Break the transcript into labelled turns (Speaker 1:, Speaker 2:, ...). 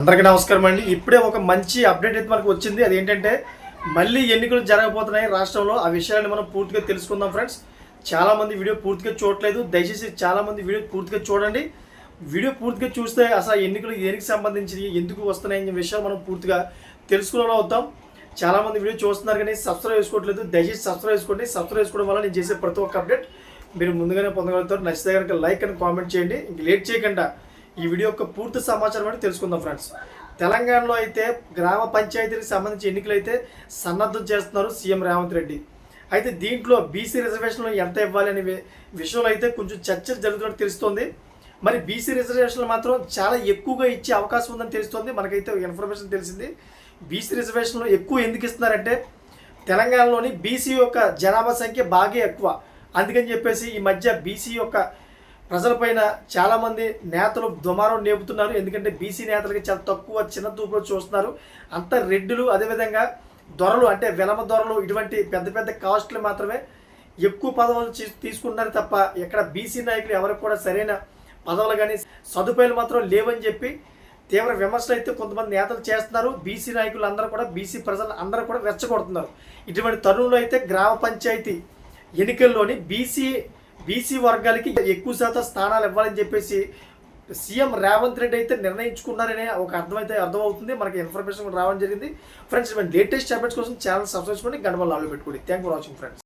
Speaker 1: అందరికీ నమస్కారం అండి. ఇప్పుడే ఒక మంచి అప్డేట్ అయితే మనకు వచ్చింది. అది ఏంటంటే మళ్ళీ ఎన్నికలు జరగబోతున్నాయి రాష్ట్రంలో. ఆ విషయాన్ని మనం పూర్తిగా తెలుసుకుందాం ఫ్రెండ్స్. చాలామంది వీడియో పూర్తిగా చూడట్లేదు. దయచేసి చాలామంది వీడియో పూర్తిగా చూడండి. వీడియో పూర్తిగా చూస్తే అసలు ఆ ఎన్నికలు దేనికి సంబంధించి ఎందుకు వస్తున్నాయనే విషయాలు మనం పూర్తిగా తెలుసుకునే అవుతాం. చాలామంది వీడియో చూస్తున్నారు కానీ సబ్స్క్రైబ్ చేసుకోవట్లేదు. దయచేసి సబ్స్క్రైబ్ చేసుకోండి. సబ్స్క్రైబ్ చేసుకోవడం వల్ల నేను చేసే ప్రతి ఒక్క అప్డేట్ మీరు ముందుగానే పొందగలుగుతారు. నచ్చితే కనుక లైక్ అని కామెంట్ చేయండి. ఇంక లేట్ చేయకుండా ఈ వీడియో యొక్క పూర్తి సమాచారం అంటే తెలుసుకుందాం ఫ్రెండ్స్ తెలంగాణలో అయితే గ్రామ పంచాయతీలకు సంబంధించి ఎన్నికలు అయితే సన్నద్ధం చేస్తున్నారు సీఎం రేవంత్ రెడ్డి. అయితే దీంట్లో బీసీ రిజర్వేషన్లు ఎంత ఇవ్వాలి అనే విషయంలో అయితే కొంచెం చర్చలు జరుగుతున్నట్టు తెలుస్తోంది. మరి బీసీ రిజర్వేషన్లు మాత్రం చాలా ఎక్కువగా ఇచ్చే అవకాశం ఉందని తెలుస్తోంది. మనకైతే ఇన్ఫర్మేషన్ తెలిసింది. బీసీ రిజర్వేషన్లు ఎక్కువ ఎందుకు ఇస్తున్నారంటే తెలంగాణలోని బీసీ యొక్క జనాభా సంఖ్య బాగా ఎక్కువ. అందుకని చెప్పేసి ఈ మధ్య బీసీ యొక్క ప్రజలపైన చాలామంది నేతలు దుమారం నేపుతున్నారు. ఎందుకంటే బీసీ నేతలకి చాలా తక్కువ చిన్న తూపులో చూస్తున్నారు. అంత రెడ్డులు అదేవిధంగా దొరలు అంటే వెలమ దొరలు ఇటువంటి పెద్ద పెద్ద కాస్ట్లు మాత్రమే ఎక్కువ పదవులు తీసుకుంటున్నారు తప్ప ఇక్కడ బీసీ నాయకులు ఎవరికి కూడా సరైన పదవులు కానీ సదుపాయాలు మాత్రం లేవని చెప్పి తీవ్ర విమర్శలు అయితే కొంతమంది నేతలు చేస్తున్నారు. బీసీ నాయకులు అందరూ కూడా బీసీ ప్రజలు అందరూ కూడా రెచ్చగొడుతున్నారు ఇటువంటి తరుణంలో అయితే గ్రామ పంచాయతీ ఎన్నికల్లోని బీసీ బీసీ వర్గాలకి ఎక్కువ శాతం స్థానాలు ఇవ్వాలని చెప్పేసి సీఎం రేవంత్ రెడ్డి అయితే నిర్ణయించుకున్నారనే ఒక అర్థమైతే అర్థమవుతుంది. మనకి ఇన్ఫర్మేషన్ కూడా రావడం జరిగింది. ఫ్రెండ్స్ లేటెస్ట్ అప్డేట్స్ కోసం ఛానల్ సబ్స్క్రైబ్ చేసుకోండి. గంట వల్ల పెట్టుకోండి. Thank for watching friends